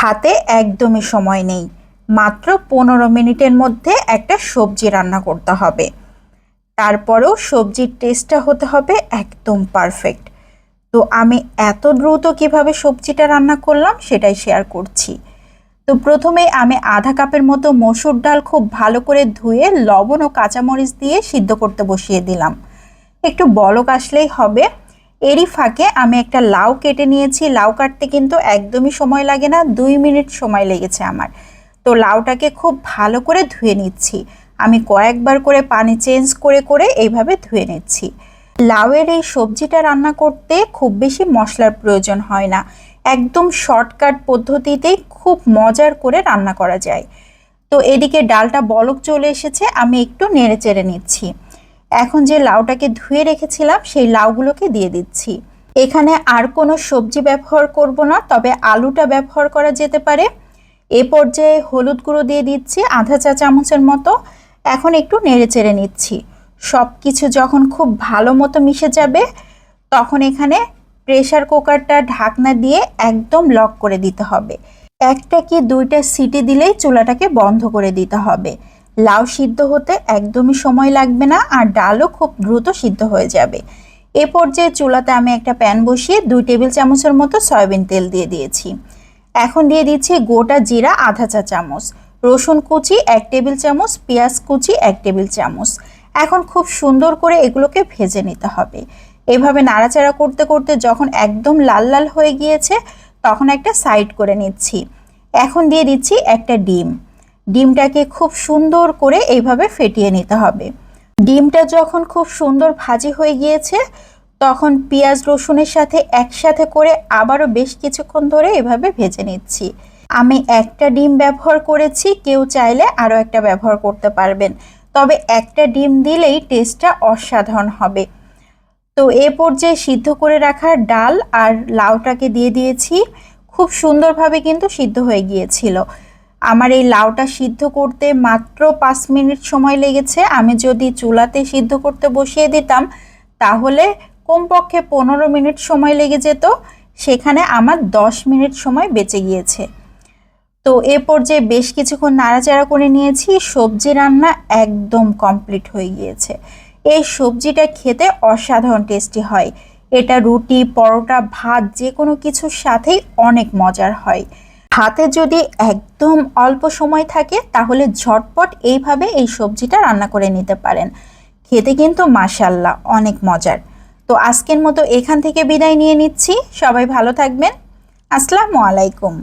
হাতে একদমই সময় নেই। মাত্র পনেরো মিনিটের মধ্যে একটা সবজি রান্না করতে হবে। তারপরেও সবজির টেস্টটা হতে হবে একদম পারফেক্ট তো আমি এত দ্রুত কীভাবে সবজিটা রান্না করলাম সেটাই শেয়ার করছি। তো প্রথমে আমি আধা কাপের মতো মসুর ডাল খুব ভালো করে ধুয়ে লবণ ও কাঁচামরিচ দিয়ে সিদ্ধ করতে বসিয়ে দিলাম। একটু বলক আসলেই হবে। এরই ফাঁকে আমি একটা লাউ কেটে নিয়েছি। লাউ কাটতে কিন্তু একদমই সময় লাগে না, দুই মিনিট সময় লেগেছে আমার। তো লাউটাকে খুব ভালো করে ধুয়ে নিচ্ছি। আমি কয়েকবার করে পানি চেঞ্জ করে করে এইভাবে ধুয়ে নিচ্ছি। লাউয়ের এই সবজিটা রান্না করতে খুব বেশি মশলার প্রয়োজন হয় না। একদম শর্টকাট পদ্ধতিতেই খুব মজার করে রান্না করা যায়। তো এদিকে ডালটা বলক চলে এসেছে, আমি একটু নেড়ে চেড়ে নিচ্ছি। এখন যে লাউটাকে ধুয়ে রেখেছিলাম, সেই লাউগুলোকে দিয়ে দিচ্ছি। এখানে আর কোনো সবজি ব্যবহার করব না, তবে আলুটা ব্যবহার করা যেতে পারে। এ পর্যায়ে হলুদ গুঁড়ো দিয়ে দিচ্ছি, আধা চা চামচের মতো। এখন একটু নেড়ে চেড়ে নিচ্ছি। সব কিছু যখন খুব ভালো মতো মিশে যাবে, তখন এখানে প্রেশার কুকারটা ঢাকনা দিয়ে একদম লক করে দিতে হবে। একটা কি দুইটা সিটি দিলেই চুলাটাকে বন্ধ করে দিতে হবে। লাউ সিদ্ধ হতে একদমই সময় লাগবে না আর ডালও খুব দ্রুত সিদ্ধ হয়ে যাবে। এ পর্যায়ে চুলাতে আমি একটা প্যান বসিয়ে দুই টেবিল চামচের মতো সয়াবিন তেল দিয়ে দিয়েছি। এখন দিয়ে দিচ্ছি গোটা জিরা আধা চা চামচ, রসুন কুচি এক টেবিল চামচ, পেঁয়াজ কুচি এক টেবিল চামচ। এখন খুব সুন্দর করে এগুলোকে ভেজে নিতে হবে। এভাবে নাড়াচাড়া করতে করতে যখন একদম লাল লাল হয়ে গিয়েছে, তখন একটা সাইড করে নিচ্ছি। এখন দিয়ে দিচ্ছি একটা ডিম। ডিমটাকে খুব সুন্দর করে এইভাবে ফেটিয়ে নিতে হবে। ডিমটা যখন খুব সুন্দর ভাজি হয়ে গিয়েছে, তখন পেঁয়াজ, রসুনের সাথে একসাথে করে আবারও বেশ কিছুক্ষণ ধরে এভাবে ভেজে নিচ্ছি। আমি একটা ডিম ব্যবহার করেছি, কেউ চাইলে আরও একটা ব্যবহার করতে পারবেন। তবে একটা ডিম দিলেই টেস্টটা অসাধারণ হবে। তো এ পর্যায়ে সিদ্ধ করে রাখা ডাল আর লাউটাকে দিয়ে দিয়েছি। খুব সুন্দরভাবে কিন্তু সিদ্ধ হয়ে গিয়েছিল। আমার এই লাউটা সিদ্ধ করতে মাত্র পাঁচ মিনিট সময় লেগেছে। আমি যদি চুলাতে সিদ্ধ করতে বসিয়ে দিতাম, তাহলে কমপক্ষে পনেরো মিনিট সময় লেগে যেত। সেখানে আমার দশ মিনিট সময় বেঁচে গিয়েছে। তো এ পর্যায়ে বেশ কিছুক্ষণ নাড়াচাড়া করে নিয়েছি। সবজি রান্না একদম কমপ্লিট হয়ে গিয়েছে। এই সবজিটা খেতে অসাধারণ টেস্টি হয়। এটা রুটি, পরোটা, ভাত যে কোনো কিছুর সাথেই অনেক মজার হয়। হাতে যদি একদম অল্প সময় থাকে, তাহলে ঝটপট এইভাবে এই সবজিটা রান্না করে নিতে পারেন। খেতে কিন্তু মাসাল্লাহ অনেক মজার। তো আজকের মতো এখান থেকে বিদায় নিয়ে নিচ্ছি। সবাই ভালো থাকবেন। আসসালামু আলাইকুম।